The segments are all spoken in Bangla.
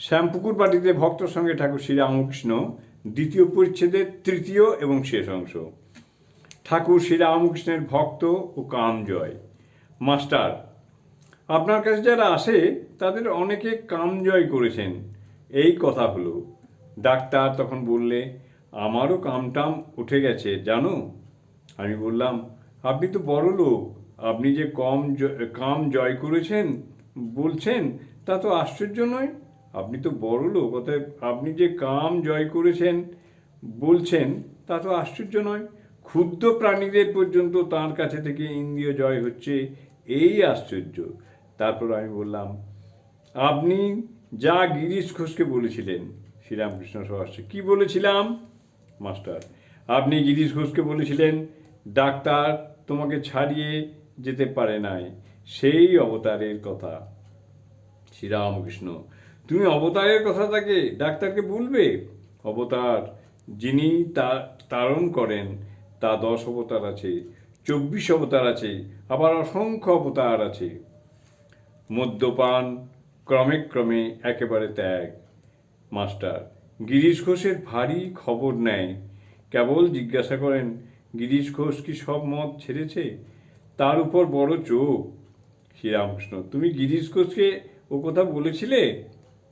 শ্যামপুকুর বাটিতে ভক্তর সঙ্গে ঠাকুর শ্রীরামকৃষ্ণ, দ্বিতীয় পরিচ্ছেদের তৃতীয় এবং শেষ অংশ। ঠাকুর শ্রীরামকৃষ্ণের ভক্ত ও কামজয় মাস্টার, আপনার কাছে যারা আসে, তাদের অনেকে কামজয় করেছেন। এই কথা হলো। ডাক্তার তখন বললে, আমারও কামটাম উঠে গেছে, জানো? আমি বললাম, আপনি তো বড় লোক, আপনি যে কম কাম জয় করেছেন, বলছেন, তা তো আশ্চর্য নয়? আপনি তো বড় লোক, অতএব আপনি যে কাম জয় করেছেন, বলছেন, তা তো আশ্চর্য নয়। ক্ষুদ্র প্রাণীদের পর্যন্ত তার কাছে থেকে ইন্দ্রিয় জয় হচ্ছে, এই আশ্চর্য। তারপর আমি বললাম, আপনি যা গিরিশ ঘোষকে বলেছিলেন, শ্রীরামকৃষ্ণ সহস্রে, কি বলেছিলাম? মাস্টার, আপনি গিরিশ ঘোষকে বলেছিলেন, ডাক্তার তোমাকে ছাড়িয়ে যেতে পারে নাই। সেই অবতারের কথা। শ্রীরামকৃষ্ণ তুমি অবতারের কথা তাকে, ডাক্তারকে বলবে? অবতার, যিনি তা তারণ করেন, তা দশ অবতার আছে, চব্বিশ অবতার আছে, আবার অসংখ্য অবতার আছে। মদ্যপান ক্রমে ক্রমে একেবারে ত্যাগ। মাস্টার, গিরিশ ঘোষের ভারী খবর নেয়। কেবল জিজ্ঞাসা করেন, গিরিশ ঘোষ কি সব মত ছেড়েছে? তার উপর বড় চোখ। শ্রীরামকৃষ্ণ, তুমি গিরিশ ঘোষকে ও কথা বলেছিলে?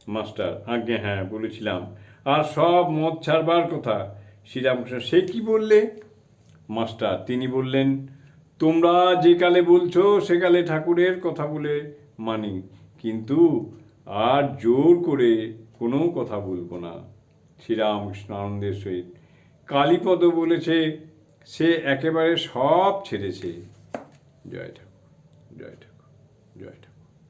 মাস্টার, আজ্ঞে হ্যাঁ বলেছিলাম। আর সব মদ ছাড়বার কথা। শ্রীরামকৃষ্ণ, সে কি বললে? মাস্টার, তিনি বললেন, তোমরা যে কালে বলছো, সে কালে ঠাকুরের কথা বলে মানি। কিন্তু আর জোর করে কোনো কথা বলব না। শ্রীরামকৃষ্ণ আনন্দের সহিত, কালীপদ বলেছে, সে একেবারে সব ছেড়েছে। জয় ঠাকুর জয় ঠাকুর জয় ঠাকুর।